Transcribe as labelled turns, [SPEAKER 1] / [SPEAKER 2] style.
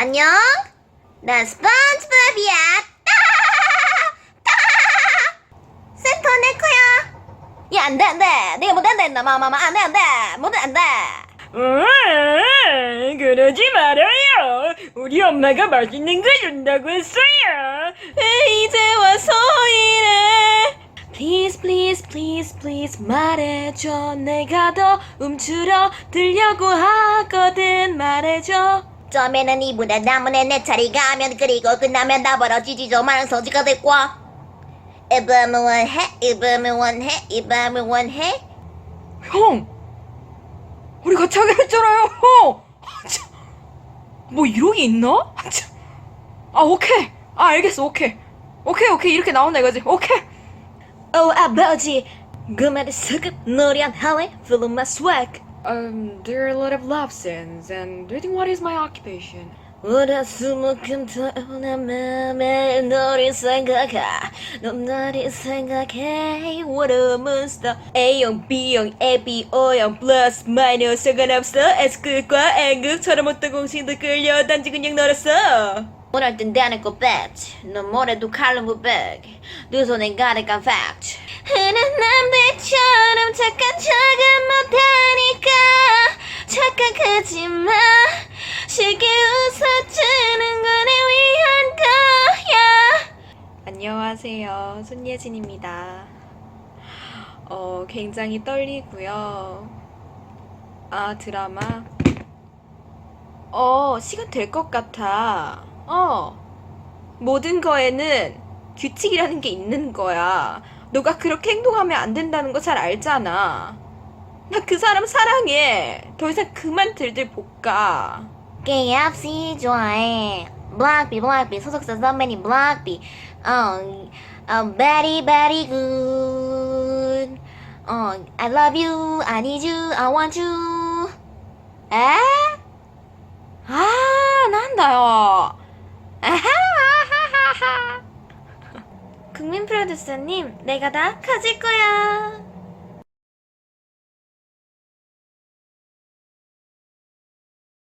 [SPEAKER 1] 안녕. 난 스펀지밥이야. 센터 내 거야. 야, 안 돼, 안 돼. 내가 못 한다 했나, 마마마. 안 돼, 안 돼. 못, 안 돼.
[SPEAKER 2] 음, 그러지 말아요. 우리 엄마가 맛있는 거 준다고 했어요.
[SPEAKER 1] 이제 와서 이래. Please, please, please, please 말해줘. 내가 더 움츠러 들려고 하거든. 말해줘. 처음에는 이보다 남은에 내 차례가 하면 그리고 끝나면 다 벌어지지 좀 많은 소지가 됐고. 이 밤을 원해, 이 밤을 원해, 이 밤을 원해.
[SPEAKER 2] 형, 우리 같이 하기로 했잖아요, 형. 아, 참. 뭐 이러기 있나? 아, 참. 아, 오케이. 아, 알겠어, 오케이. 오케이, 오케이. 이렇게 나온다 이거지. 오케이.
[SPEAKER 1] 오 아버지, 그 말에 스급 노래한 할래? Feeling my swag.
[SPEAKER 2] Um, there are a lot of love scenes, and do you think what is my occupation?
[SPEAKER 1] 월화수목금 태어난 맘에 너를 생각해 넌 나를 생각해 What a monster A형 B형 AB O형 플러스 마이너스 상관없어 S극과 N극처럼 어떤 공식도 끌려 단지 그냥 너였어 오늘 땐 대놓고 뺐지 넌 뭐래도 칼럼부 백 두 손에 가득한 fact 흔한 남들처럼 착한 하지 마 쉽게 웃어주는 건에 위한 거야
[SPEAKER 2] 안녕하세요. 손예진입니다. 어, 굉장히 떨리고요. 아, 드라마. 어, 시간 될 것 같아. 어. 모든 거에는 규칙이라는 게 있는 거야. 너가 그렇게 행동하면 안 된다는 거 잘 알잖아. 나 그 사람 사랑해. 더 이상 그만 들들 볶아
[SPEAKER 1] KFC 좋아해 블락비 블락비 소속사 선배님 블락비 어, 어 very very good 어 I love you I need you I want you 에?
[SPEAKER 2] 아, 난다요. 아하하하하.
[SPEAKER 1] 국민 프로듀서님 내가 다 가질 거야